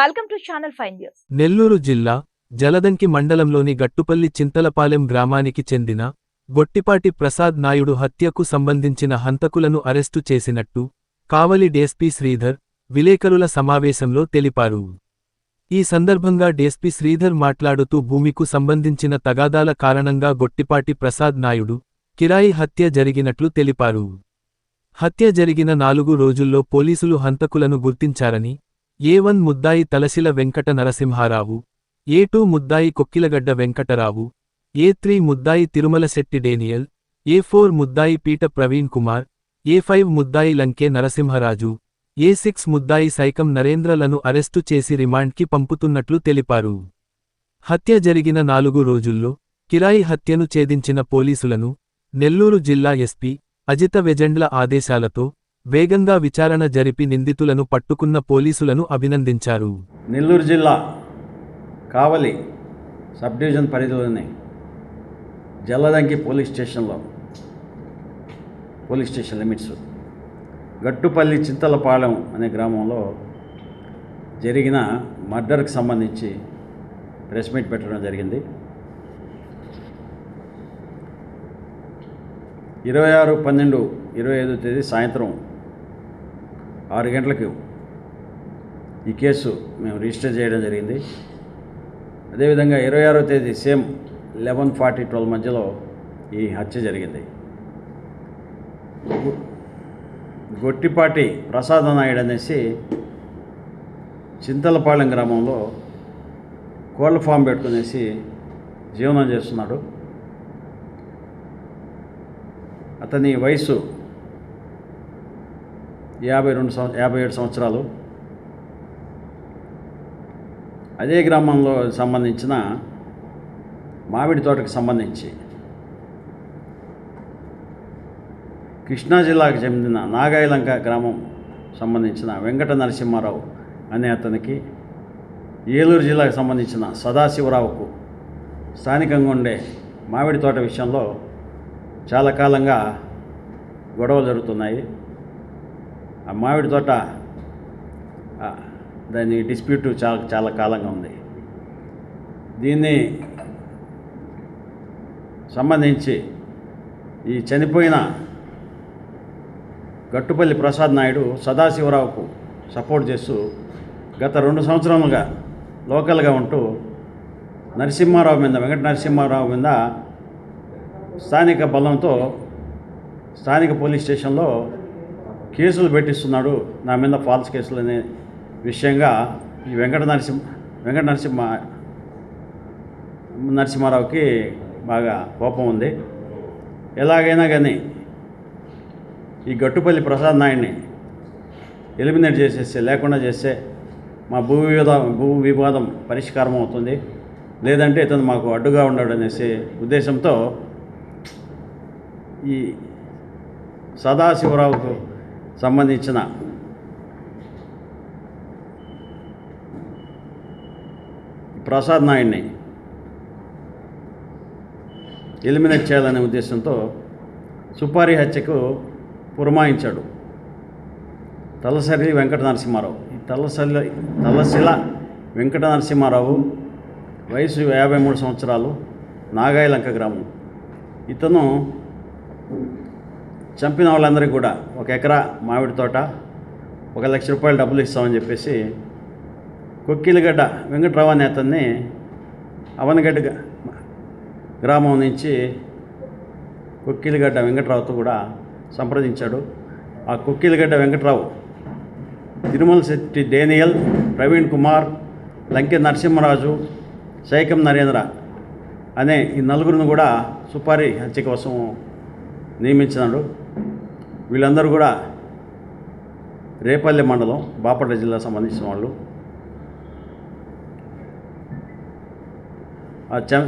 Welcome to channel Nellore జిల్లా జలదంకి మండలంలోని గట్టుపల్లి చింతలపాలెం గ్రామానికి చెందిన గొట్టిపాటి ప్రసాద్ నాయుడు హత్యకు సంబంధించిన హంతకులను అరెస్టు చేసినట్టు కావలి డేస్పీ శ్రీధర్ విలేకరుల సమావేశంలో తెలిపారు. ఈ సందర్భంగా డేస్పీ శ్రీధర్ మాట్లాడుతూ భూమికు సంబంధించిన తగాదాల కారణంగా గొట్టిపాటి ప్రసాద్ నాయుడు కిరాయి హత్య జరిగినట్లు తెలిపారు. హత్య జరిగిన నాలుగు రోజుల్లో పోలీసులు హంతకులను గుర్తించారని ఏ వన్ ముద్దాయి తలసిల వెంకట నరసింహారావు ఏ టూ ముద్దాయి కొక్కిలగడ్డ వెంకటరావు ఏ త్రీ ముద్దాయి Tirumala Setty Daniel A four ముద్దాయి పీట ప్రవీణ్ కుమార్ ఏ ఫైవ్ ముద్దాయి లంకే నరసింహరాజు ఏ సిక్స్ ముద్దాయి సైకం నరేంద్రలను అరెస్టు చేసి రిమాండ్కి పంపుతున్నట్లు తెలిపారు. హత్య జరిగిన నాలుగు రోజుల్లో కిరాయి హత్యను ఛేదించిన పోలీసులను నెల్లూరు జిల్లా ఎస్పీ అజిత వెజెండ్ల ఆదేశాలతో వేగంగా విచారణ జరిపి నిందితులను పట్టుకున్న పోలీసులను అభినందించారు. నెల్లూరు జిల్లా కావలి సబ్ డివిజన్ పరిధిలోని జల్లదంకి పోలీస్ స్టేషన్లో police station limits Gattupalli Chintalapalem అనే గ్రామంలో జరిగిన మర్డర్కి సంబంధించి ప్రెస్ మీట్ పెట్టడం జరిగింది. ఇరవై ఆరు పన్నెండు ఇరవై ఐదో తేదీ సాయంత్రం ఆరు గంటలకు ఈ కేసు మేము రిజిస్టర్ చేయడం జరిగింది. అదేవిధంగా ఇరవై ఆరో తేదీ సేమ్ లెవెన్ ఫార్టీ ట్వెల్వ్ మధ్యలో ఈ హత్య జరిగింది. గొట్టిపాటి ప్రసాద నాయుడు అనేసి చింతలపాలెం గ్రామంలో కోళ్ళ ఫామ్ పెట్టుకునేసి జీవనం చేస్తున్నాడు. అతని వయసు యాభై రెండు సంవ యాభై ఏడు సంవత్సరాలు. అదే గ్రామంలో సంబంధించిన మామిడి తోటకు సంబంధించి కృష్ణా జిల్లాకు చెందిన నాగాయలంక గ్రామం సంబంధించిన వెంకట నరసింహారావు అనే అతనికి ఏలూరు జిల్లాకు సంబంధించిన సదాశివరావుకు స్థానికంగా ఉండే మామిడి తోట విషయంలో చాలా కాలంగా గొడవలు జరుగుతున్నాయి. ఆ మామిడి తోట దాని డిస్ప్యూట్ చాలా చాలా కాలంగా ఉంది. దీన్ని సంబంధించి ఈ చనిపోయిన గట్టుపల్లి ప్రసాద్ నాయుడు సదాశివరావుకు సపోర్ట్ చేస్తూ గత రెండు సంవత్సరాలుగా లోకల్గా ఉంటూ నరసింహారావు మీద వెంకట నరసింహారావు మీద స్థానిక బలంతో స్థానిక పోలీస్ స్టేషన్లో కేసులు పెట్టిస్తున్నాడు. నా మీద ఫాల్స్ కేసులు అనే విషయంగా ఈ వెంకట నరసింహ వెంకట నరసింహ నరసింహారావుకి బాగా కోపం ఉంది. ఎలాగైనా కానీ ఈ గట్టుపల్లి ప్రసాద్ నాయుడిని ఎలిమినేట్ చేసేస్తే లేకుండా చేస్తే మా భూ వివాదం భూ వివాదం పరిష్కారం అవుతుంది. లేదంటే ఇతను మాకు అడ్డుగా ఉన్నాడు అనేసి ఉద్దేశంతో ఈ సదాశివరావుకు సంబంధించిన ప్రసాద్ నాయుడిని ఎలిమినేట్ చేయాలనే ఉద్దేశంతో సుపారీ హత్యకు పురమాయించాడు. తలసరి వెంకట నరసింహారావు ఈ తలసరి తలశిల వెంకట నరసింహారావు వయసు యాభై మూడు సంవత్సరాలు నాగాయలంక గ్రామం. ఇతను చంపిన వాళ్ళందరికీ కూడా ఒక ఎకరా మామిడి తోట ఒక లక్ష రూపాయలు డబ్బులు ఇస్తామని చెప్పేసి కొక్కిలిగడ్డ వెంకట్రావు అనే అతన్ని అవనగడ్డ గ్రామం నుంచి కొక్కిలిగడ్డ వెంకట్రావుతో కూడా సంప్రదించాడు. ఆ కొక్కిలిగడ్డ వెంకట్రావు తిరుమల శెట్టి డేనియల్ ప్రవీణ్ కుమార్ లంకె నరసింహరాజు సైకం నరేంద్ర అనే ఈ నలుగురిని కూడా సుపారీ హత్య కోసం నియమించినాడు. వీళ్ళందరూ కూడా రేపల్లె మండలం బాపట్ల జిల్లా సంబంధించిన వాళ్ళు. చ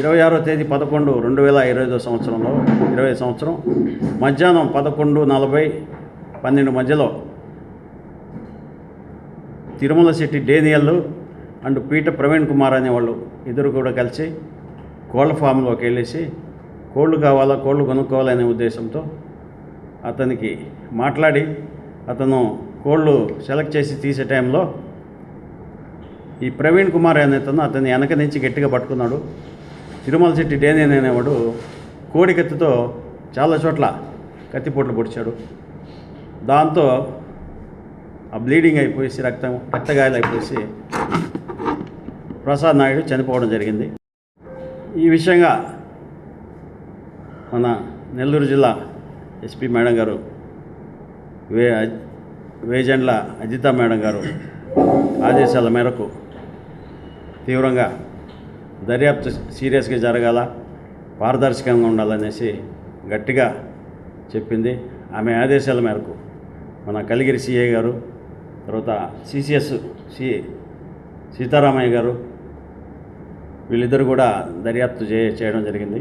ఇరవై ఆరో తేదీ పదకొండు రెండు వేల ఇరవై ఐదో సంవత్సరంలో ఇరవై సంవత్సరం మధ్యాహ్నం పదకొండు నలభై పన్నెండు మధ్యలో తిరుమల శెట్టి డేనియల్ అండ్ పీట ప్రవీణ్ కుమార్ అనేవాళ్ళు ఇద్దరు కూడా కలిసి కోళ్ళ ఫామ్లోకి వెళ్ళేసి కోళ్ళు కావాలా కోళ్ళు కొనుక్కోవాలనే ఉద్దేశంతో అతనికి మాట్లాడి అతను కోళ్ళు సెలెక్ట్ చేసి తీసే టైంలో ఈ ప్రవీణ్ కుమార్ ఏదైతుందో అతన్ని వెనక నుంచి గట్టిగా పట్టుకున్నాడు. తిరుమల శెట్టి డేనేన్ అనేవాడు కోడి కత్తితో చాలా చోట్ల కత్తిపోట్లు పొడిచాడు. దాంతో ఆ బ్లీడింగ్ అయిపోయేసి రక్తం రక్తగాయాలు అయిపోయేసి ప్రసాద్ నాయుడు చనిపోవడం జరిగింది. ఈ విషయంగా మన నెల్లూరు జిల్లా ఎస్పీ మేడం గారు వే వేజెండ్ల అజిత మేడం గారు ఆదేశాల మేరకు తీవ్రంగా దర్యాప్తు సీరియస్గా జరగాల పారదర్శకంగా ఉండాలనేసి గట్టిగా చెప్పింది. ఆమె ఆదేశాల మేరకు మన కలిగిరి సిఐ గారు తర్వాత సిసిఎస్ సి సీతారామయ్య గారు వీళ్ళిద్దరు కూడా దర్యాప్తు చేయడం జరిగింది.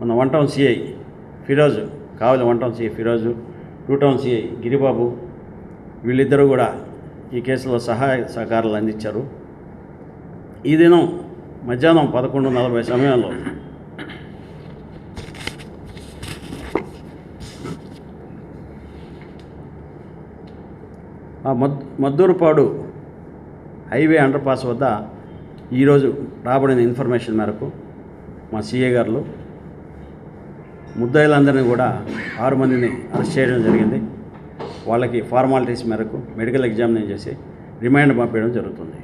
మన one town CI Firoz Kavali one town CI Firoz two town CI Giribabu వీళ్ళిద్దరూ కూడా ఈ కేసులో సహాయ సహకారాలు అందించారు. ఈ దినం మధ్యాహ్నం పదకొండు నలభై సమయంలో ఆ మద్ మద్దూరుపాడు హైవే అండర్ పాస్ వద్ద ఈరోజు రాబడిన ఇన్ఫర్మేషన్ మేరకు మా సీఏ గారు ముద్దాయిలందరినీ కూడా ఆరు మందిని అరెస్ట్ చేయడం జరిగింది. వాళ్ళకి ఫార్మాలిటీస్ మేరకు మెడికల్ ఎగ్జామినేషన్ చేసి రిమాండ్ పంపించడం జరుగుతుంది.